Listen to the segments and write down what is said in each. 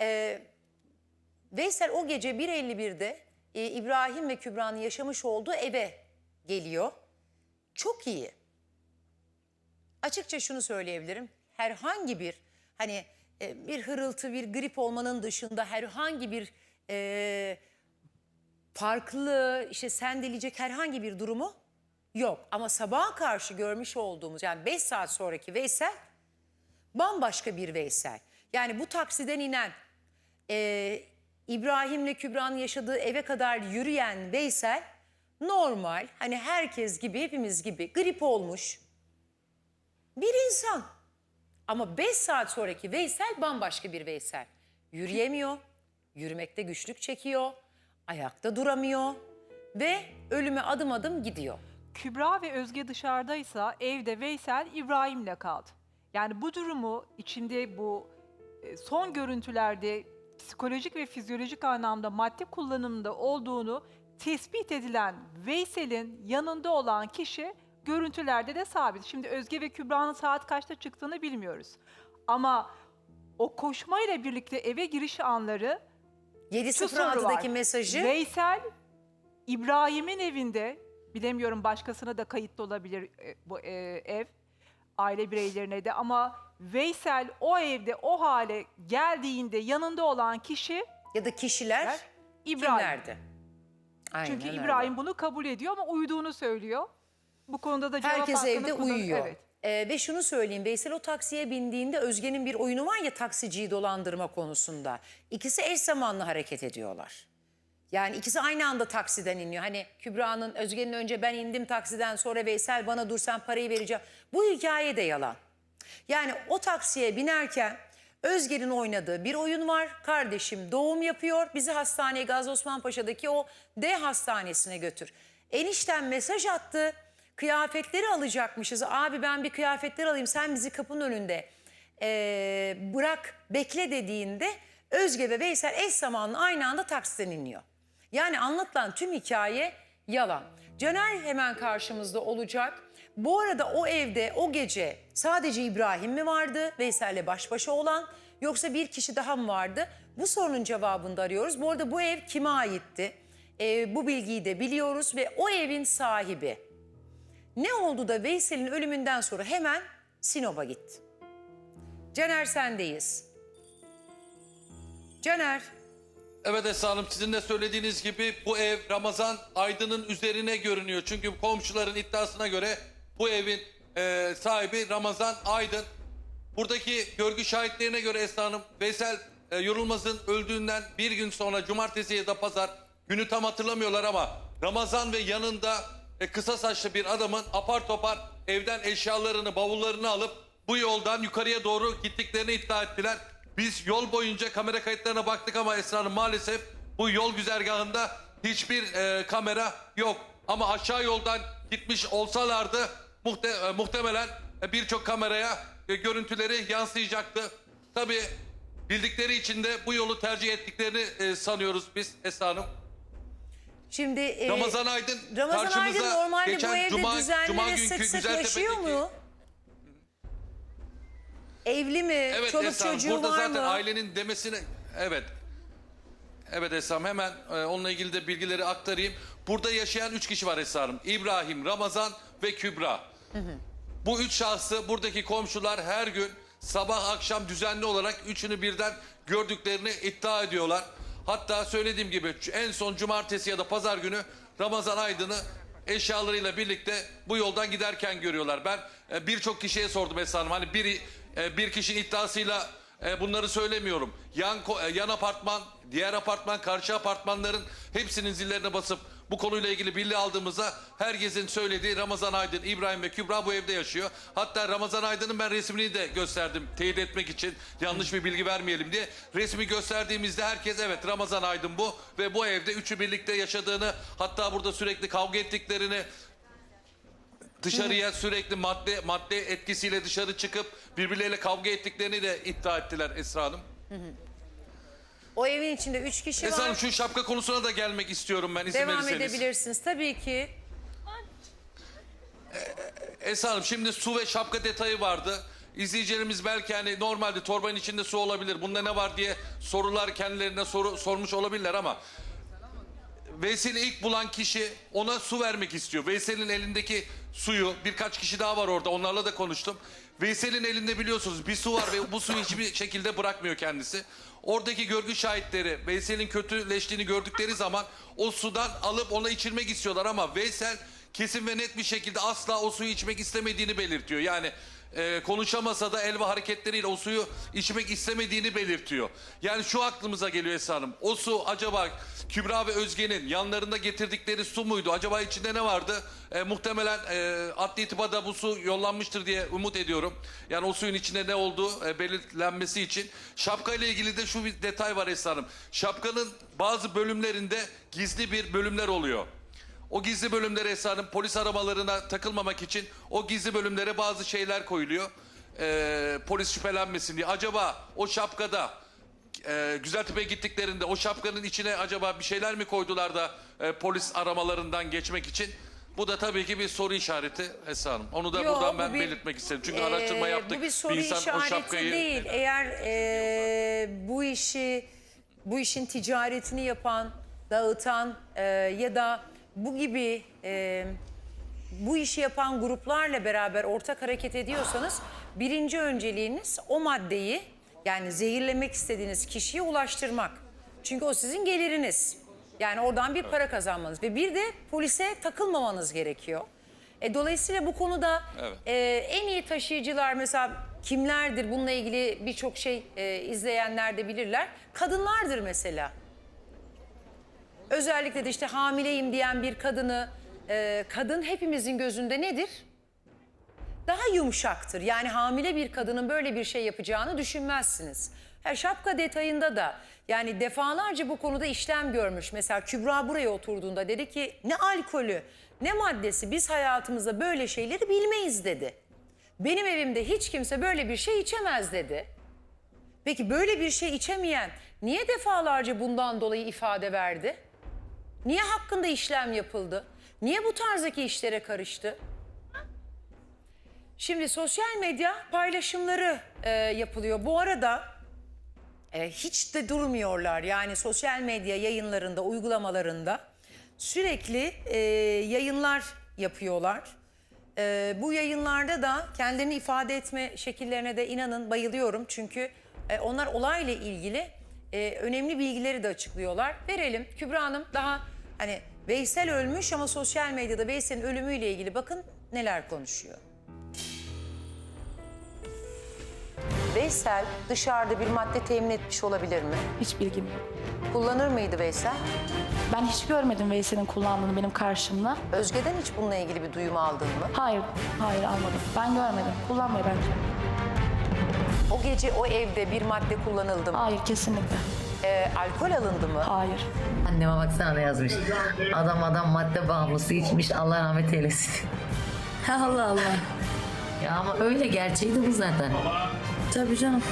Ee, Veysel o gece 1.51'de e, İbrahim ve Kübra'nın yaşamış olduğu eve geliyor. Çok iyi. Açıkça şunu söyleyebilirim. Herhangi bir hani e, bir hırıltı, bir grip olmanın dışında herhangi bir e, farklı işte sendeleyecek herhangi bir durumu yok. Ama sabaha karşı görmüş olduğumuz yani 5 saat sonraki Veysel bambaşka bir Veysel. Yani bu taksiden inen e, İbrahim'le Kübra'nın yaşadığı eve kadar yürüyen Veysel normal hani herkes gibi hepimiz gibi grip olmuş bir insan. Ama 5 saat sonraki Veysel bambaşka bir Veysel. Yürüyemiyor, yürümekte güçlük çekiyor, ayakta duramıyor ve ölüme adım adım gidiyor. Kübra ve Özge dışarıdaysa evde Veysel İbrahim'le kaldı. Yani bu durumu içinde bu e, son görüntülerde psikolojik ve fizyolojik anlamda madde kullanımında olduğunu tespit edilen Veysel'in yanında olan kişi görüntülerde de sabit. Şimdi Özge ve Kübra'nın saat kaçta çıktığını bilmiyoruz. Ama o koşmayla birlikte eve giriş anları şu soru var. 7.06'daki mesajı Veysel İbrahim'in evinde bilemiyorum başkasına da kayıtlı olabilir e, bu e, ev aile bireylerine de ama Veysel o evde o hale geldiğinde yanında olan kişi ya da kişiler İbrahim. kimlerdi? Aynen Çünkü öyle. İbrahim bunu kabul ediyor ama uyuduğunu söylüyor. Bu konuda da cevap Herkes hakkını evde kullan- uyuyor. Evet. Ee, ve şunu söyleyeyim Veysel o taksiye bindiğinde Özge'nin bir oyunu var ya taksiciyi dolandırma konusunda. İkisi eş zamanlı hareket ediyorlar. Yani ikisi aynı anda taksiden iniyor. Hani Kübra'nın Özge'nin önce ben indim taksiden sonra Veysel bana dur sen parayı vereceğim. Bu hikaye de yalan. Yani o taksiye binerken Özge'nin oynadığı bir oyun var. Kardeşim doğum yapıyor. Bizi hastaneye Gazi Osman Paşa'daki o D hastanesine götür. Enişten mesaj attı. Kıyafetleri alacakmışız. Abi ben bir kıyafetler alayım sen bizi kapının önünde eee, bırak bekle dediğinde Özge ve Veysel eş zamanlı aynı anda taksiden iniyor. Yani anlatılan tüm hikaye yalan. Caner hemen karşımızda olacak. Bu arada o evde o gece sadece İbrahim mi vardı Veysel'le baş başa olan yoksa bir kişi daha mı vardı? Bu sorunun cevabını da arıyoruz. Bu arada bu ev kime aitti? Ee, bu bilgiyi de biliyoruz ve o evin sahibi. Ne oldu da Veysel'in ölümünden sonra hemen Sinop'a gitti? Caner sendeyiz. Caner. Evet Esra Hanım sizin de söylediğiniz gibi bu ev Ramazan Aydın'ın üzerine görünüyor. Çünkü komşuların iddiasına göre bu evin e, sahibi Ramazan Aydın. Buradaki görgü şahitlerine göre Esra Hanım Veysel e, Yorulmaz'ın öldüğünden bir gün sonra cumartesi ya da pazar günü tam hatırlamıyorlar ama Ramazan ve yanında e, kısa saçlı bir adamın apar topar evden eşyalarını bavullarını alıp bu yoldan yukarıya doğru gittiklerini iddia ettiler. Biz yol boyunca kamera kayıtlarına baktık ama Esra Hanım maalesef bu yol güzergahında hiçbir e, kamera yok. Ama aşağı yoldan gitmiş olsalardı muhte- e, muhtemelen e, birçok kameraya e, görüntüleri yansıyacaktı. Tabii bildikleri için de bu yolu tercih ettiklerini e, sanıyoruz biz Esra Hanım. Şimdi e, Ramazan Aydın Ramazan Aydın karşımıza normalde geçen bu evde cuma, düzenli cuma ve günkü sık sık Güzeltepe'deki- yaşıyor mu? Evli mi? Evet Çoluk Hanım, çocuğu burada var zaten mı? ailenin demesine evet. Evet Hanım, hemen e, onunla ilgili de bilgileri aktarayım. Burada yaşayan üç kişi var Esra Hanım. İbrahim, Ramazan ve Kübra. Bu üç şahsı buradaki komşular her gün sabah akşam düzenli olarak üçünü birden gördüklerini iddia ediyorlar. Hatta söylediğim gibi en son cumartesi ya da pazar günü Ramazan Aydın'ı eşyalarıyla birlikte bu yoldan giderken görüyorlar. Ben e, birçok kişiye sordum Esra Hanım. Hani bir, e, bir kişinin iddiasıyla e, bunları söylemiyorum. Yan, e, yan apartman, diğer apartman, karşı apartmanların hepsinin zillerine basıp bu konuyla ilgili bilgi aldığımızda herkesin söylediği Ramazan Aydın, İbrahim ve Kübra bu evde yaşıyor. Hatta Ramazan Aydın'ın ben resmini de gösterdim teyit etmek için yanlış bir bilgi vermeyelim diye. Resmi gösterdiğimizde herkes evet Ramazan Aydın bu ve bu evde üçü birlikte yaşadığını hatta burada sürekli kavga ettiklerini dışarıya sürekli madde madde etkisiyle dışarı çıkıp birbirleriyle kavga ettiklerini de iddia ettiler Esra Hanım. O evin içinde üç kişi Esra var. Hanım şu şapka konusuna da gelmek istiyorum ben izin Devam verirseniz. edebilirsiniz. Tabii ki. Esra Hanım şimdi su ve şapka detayı vardı. İzleyicilerimiz belki hani normalde torbanın içinde su olabilir. Bunda ne var diye sorular kendilerine soru sormuş olabilirler ama Veysel'i ilk bulan kişi ona su vermek istiyor. Veysel'in elindeki suyu birkaç kişi daha var orada onlarla da konuştum. Veysel'in elinde biliyorsunuz bir su var ve bu suyu hiçbir şekilde bırakmıyor kendisi. Oradaki görgü şahitleri Veysel'in kötüleştiğini gördükleri zaman o sudan alıp ona içirmek istiyorlar ama Veysel kesin ve net bir şekilde asla o suyu içmek istemediğini belirtiyor. Yani e, konuşamasa da el ve hareketleriyle o suyu içmek istemediğini belirtiyor. Yani şu aklımıza geliyor Esra Hanım. O su acaba Kübra ve Özge'nin yanlarında getirdikleri su muydu? Acaba içinde ne vardı? E, muhtemelen e, adli tıpa da bu su yollanmıştır diye umut ediyorum. Yani o suyun içinde ne olduğu e, belirlenmesi için. Şapka ile ilgili de şu bir detay var Esra Hanım. Şapkanın bazı bölümlerinde gizli bir bölümler oluyor. O gizli bölümlere Hanım polis aramalarına takılmamak için o gizli bölümlere bazı şeyler koyuluyor. Ee, polis şüphelenmesin diye. Acaba o şapkada e, Güzeltepe'ye gittiklerinde o şapkanın içine acaba bir şeyler mi koydular da e, polis aramalarından geçmek için? Bu da tabii ki bir soru işareti Esra Hanım. Onu da Yo, buradan bu ben bir- belirtmek isterim. Çünkü Ee, araştırma yaptık. Bu bir soru insan o işareti şapkayı değil. Eğer e, bu işi bu işin ticaretini yapan, dağıtan e, ya da bu gibi e, bu işi yapan gruplarla beraber ortak hareket ediyorsanız birinci önceliğiniz o maddeyi yani zehirlemek istediğiniz kişiye ulaştırmak. Çünkü o sizin geliriniz. Yani oradan bir para kazanmanız ve bir de polise takılmamanız gerekiyor. E, dolayısıyla bu konuda Evet. e, en iyi taşıyıcılar mesela kimlerdir bununla ilgili birçok şey e, izleyenler de bilirler. Kadınlardır mesela. Özellikle de işte hamileyim diyen bir kadını, e, kadın hepimizin gözünde nedir? Daha yumuşaktır. Yani hamile bir kadının böyle bir şey yapacağını düşünmezsiniz. Her şapka detayında da yani defalarca bu konuda işlem görmüş. Mesela Kübra buraya oturduğunda dedi ki ne alkolü ne maddesi biz hayatımızda böyle şeyleri bilmeyiz dedi. Benim evimde hiç kimse böyle bir şey içemez dedi. Peki böyle bir şey içemeyen niye defalarca bundan dolayı ifade verdi? Niye hakkında işlem yapıldı? Niye bu tarzdaki işlere karıştı? Şimdi sosyal medya paylaşımları e, yapılıyor. Bu arada e, hiç de durmuyorlar. Yani sosyal medya yayınlarında, uygulamalarında sürekli e, yayınlar yapıyorlar. E, bu yayınlarda da kendilerini ifade etme şekillerine de inanın bayılıyorum. Çünkü e, onlar olayla ilgili e, önemli bilgileri de açıklıyorlar. Verelim Kübra Hanım daha hani Veysel ölmüş ama sosyal medyada Veysel'in ölümüyle ilgili bakın neler konuşuyor. Veysel dışarıda bir madde temin etmiş olabilir mi? Hiç bilgim yok. Kullanır mıydı Veysel? Ben hiç görmedim Veysel'in kullandığını benim karşımda. Özge'den hiç bununla ilgili bir duyum aldın mı? Hayır, hayır almadım. Ben görmedim. Kullanmıyor bence. O gece o evde bir madde kullanıldı mı? Hayır, kesinlikle. Ee, alkol alındı mı? Hayır. Anneme baksana ne yazmış. Adam adam madde bağımlısı içmiş Allah rahmet eylesin. Allah Allah. ya ama öyle gerçeğiydi bu zaten. Tabii canım.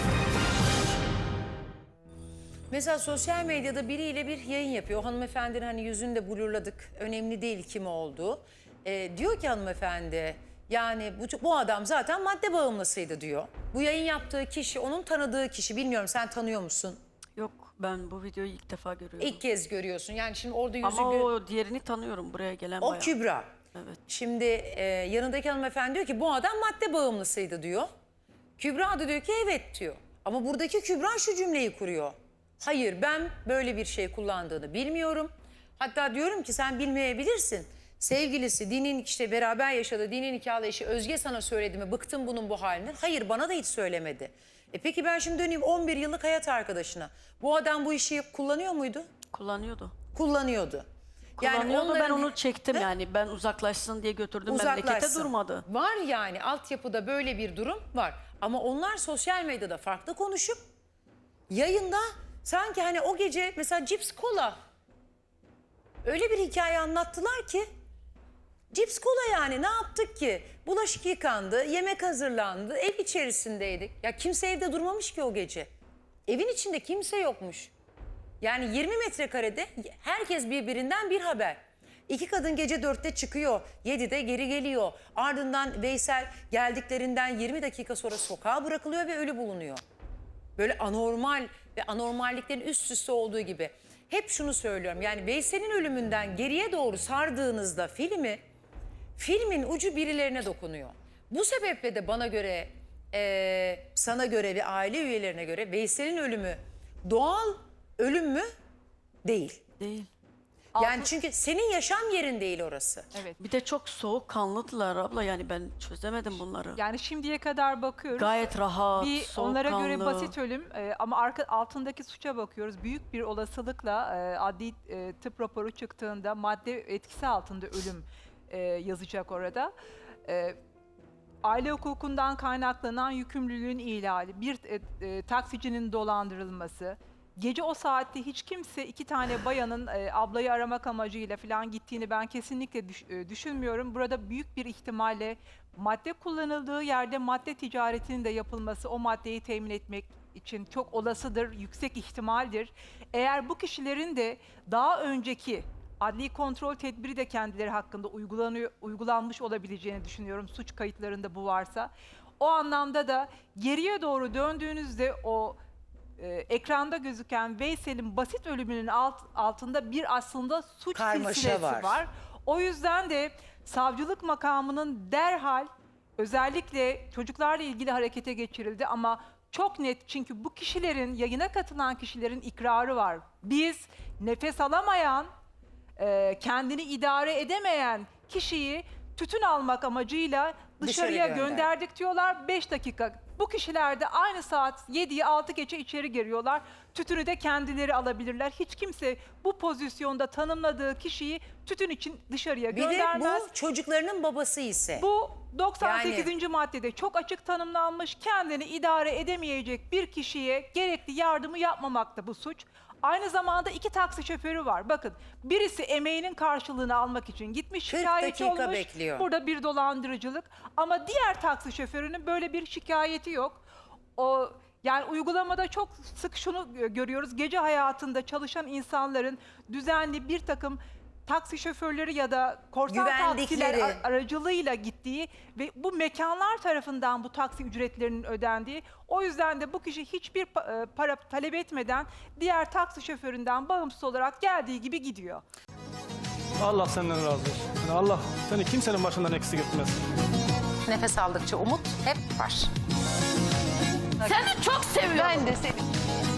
Mesela sosyal medyada biriyle bir yayın yapıyor. O hanımefendinin hani yüzünü de blurladık. Önemli değil kim olduğu. Ee, diyor ki hanımefendi yani bu, bu adam zaten madde bağımlısıydı diyor. Bu yayın yaptığı kişi onun tanıdığı kişi. Bilmiyorum sen tanıyor musun? Yok ben bu videoyu ilk defa görüyorum. İlk kez görüyorsun. Yani şimdi orada yüzü... Ama gö- o diğerini tanıyorum buraya gelen O bayağı. Kübra. Evet. Şimdi e, yanındaki hanımefendi diyor ki bu adam madde bağımlısıydı diyor. Kübra da diyor ki evet diyor. Ama buradaki Kübra şu cümleyi kuruyor. Hayır ben böyle bir şey kullandığını bilmiyorum. Hatta diyorum ki sen bilmeyebilirsin. Sevgilisi dinin işte beraber yaşadığı dinin nikahlı eşi Özge sana söyledi mi? Bıktım bunun bu halinden. Hayır bana da hiç söylemedi. E peki ben şimdi döneyim 11 yıllık hayat arkadaşına. Bu adam bu işi kullanıyor muydu? Kullanıyordu. Kullanıyordu. Kullanıyordu ben onların- onu çektim He? yani ben uzaklaşsın diye götürdüm memlekete uzaklaşsın. durmadı. Var yani altyapıda böyle bir durum var. Ama onlar sosyal medyada farklı konuşup yayında sanki hani o gece mesela cips kola öyle bir hikaye anlattılar ki cips kola yani ne yaptık ki? Bulaşık yıkandı, yemek hazırlandı, ev içerisindeydik. Ya kimse evde durmamış ki o gece. Evin içinde kimse yokmuş. Yani 20 metrekarede herkes birbirinden bir haber. İki kadın gece dörtte çıkıyor, 7'de geri geliyor. Ardından Veysel geldiklerinden 20 dakika sonra sokağa bırakılıyor ve ölü bulunuyor. Böyle anormal ve anormalliklerin üst üste olduğu gibi. Hep şunu söylüyorum yani Veysel'in ölümünden geriye doğru sardığınızda filmi filmin ucu birilerine dokunuyor. Bu sebeple de bana göre, eee, sana göre ve aile üyelerine göre Veysel'in ölümü doğal ölüm mü? Değil. Değil. Yani çünkü senin yaşam yerin değil orası. Evet. Bir de çok soğukkanlıdılar abla yani ben çözemedim bunları. Yani şimdiye kadar bakıyoruz. Gayet rahat, bir onlara göre soğukkanlı. basit ölüm e, ama arka altındaki suça bakıyoruz. Büyük bir olasılıkla e, adli e, tıp raporu çıktığında madde etkisi altında ölüm e, yazacak orada. E, aile hukukundan kaynaklanan yükümlülüğün ihlali, bir e, e, taksicinin dolandırılması, gece o saatte hiç kimse iki tane bayanın e, ablayı aramak amacıyla falan gittiğini ben kesinlikle düş- e, düşünmüyorum. Burada büyük bir ihtimalle madde kullanıldığı yerde madde ticaretinin de yapılması, o maddeyi temin etmek için çok olasıdır, yüksek ihtimaldir. Eğer bu kişilerin de daha önceki adli kontrol tedbiri de kendileri hakkında uygulanıyor, uygulanmış olabileceğini düşünüyorum. Suç kayıtlarında bu varsa. O anlamda da geriye doğru döndüğünüzde o e, ekranda gözüken Veysel'in basit ölümünün alt, altında bir aslında suç Karmaşa silsilesi var. var. O yüzden de savcılık makamının derhal özellikle çocuklarla ilgili harekete geçirildi ama çok net çünkü bu kişilerin yayına katılan kişilerin ikrarı var. Biz nefes alamayan, e, kendini idare edemeyen kişiyi tütün almak amacıyla dışarıya Dışarı gönder. gönderdik diyorlar 5 dakika. Bu kişiler de aynı saat 7'yi 6 geçe içeri giriyorlar. Tütünü de kendileri alabilirler. Hiç kimse bu pozisyonda tanımladığı kişiyi tütün için dışarıya Bir de göndermez. bu çocuklarının babası ise. Bu 98. maddede çok açık tanımlanmış kendini idare edemeyecek bir kişiye gerekli yardımı yapmamakta bu suç. Aynı zamanda iki taksi şoförü var. Bakın birisi emeğinin karşılığını almak için gitmiş 40 şikayetçi dakika olmuş. bekliyor. Burada bir dolandırıcılık ama diğer taksi şoförünün böyle bir şikayeti yok. O yani uygulamada çok sık şunu gö- görüyoruz. Gece hayatında çalışan insanların düzenli bir takım taksi şoförleri ya da korsan Güvendikleri. taksiler ar- aracılığıyla gittiği ve bu mekanlar tarafından bu taksi ücretlerinin ödendiği. O yüzden de bu kişi hiçbir pa- e, para talep etmeden diğer taksi şoföründen bağımsız olarak geldiği gibi gidiyor. Allah senden razı olsun. Yani Allah seni kimsenin başından eksik etmez. Nefes aldıkça umut hep var. Seni çok seviyorum. Ben de seni.